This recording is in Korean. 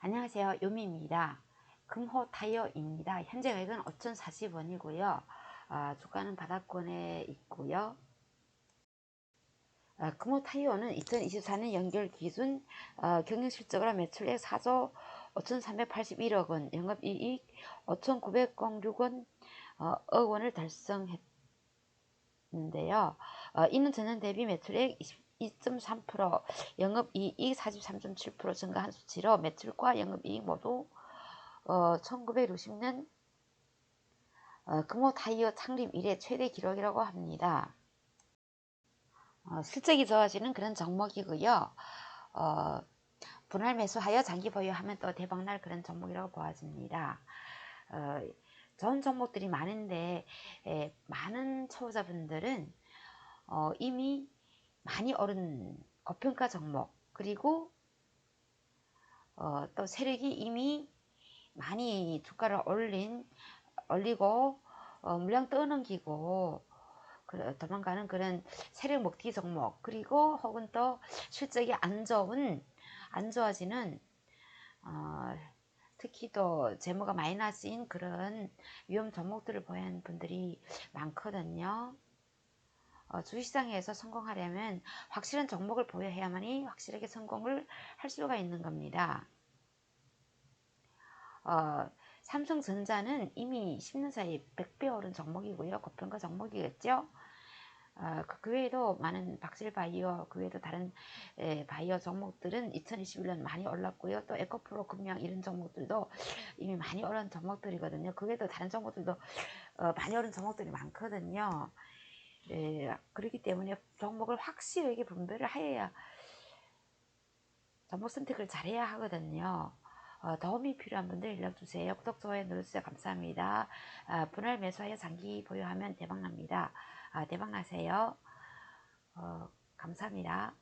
안녕하세요. 요미입니다. 금호 타이어입니다. 현재 가격은 5,040원이고요. 아, 주가는 바닥권에 있고요. 아, 금호 타이어는 2024년 연결 기준 아, 경영실적으로 매출액 4조 5,381억 원, 영업이익 5,906원 어, 억 원을 달성했는데요. 어, 이는 전년 대비 매출액 2.3%, 영업이익 43.7% 증가한 수치로 매출과 영업이익 모두 어, 1960년 어, 금호 타이어 창립 이래 최대 기록이라고 합니다. 어, 실적이 좋아지는 그런 종목이고요. 어, 분할 매수하여 장기 보유하면 또 대박날 그런 종목이라고 보아집니다. 어, 좋은 종목들이 많은데 에, 많은 초보자분들은 어, 이미 많이 오른 고평가 종목 그리고 어, 또 세력이 이미 많이 주가를 올린 올리고 어, 물량 떠넘기고 도망가는 그런 세력 먹튀 종목 그리고 혹은 또 실적이 안 좋은 안 좋아지는 어, 특히 또 재무가 마이너스인 그런 위험 종목들을 보유하는 분들이 많거든요. 어, 주식시장에서 성공하려면 확실한 종목을 보유해야만이 확실하게 성공을 할 수가 있는 겁니다. 어, 삼성전자는 이미 10년 사이 100배 오른 종목이고요. 고평가 종목이겠죠. 어, 그 외에도 많은 박실바이오, 그 외에도 다른 에, 바이오 종목들은 2021년 많이 올랐고요. 또 에코프로 금양 이런 종목들도 이미 많이 오른 종목들이거든요. 그 외에도 다른 종목들도 어, 많이 오른 종목들이 많거든요. 예, 그렇기 때문에 종목을 확실하게 분배를 하여야 종목 선택을 잘해야 하거든요. 어, 도움이 필요한 분들 연락주세요. 구독, 좋아요 눌러주세요. 감사합니다. 아, 분할 매수하여 장기 보유하면 대박납니다. 아, 대박나세요. 어, 감사합니다.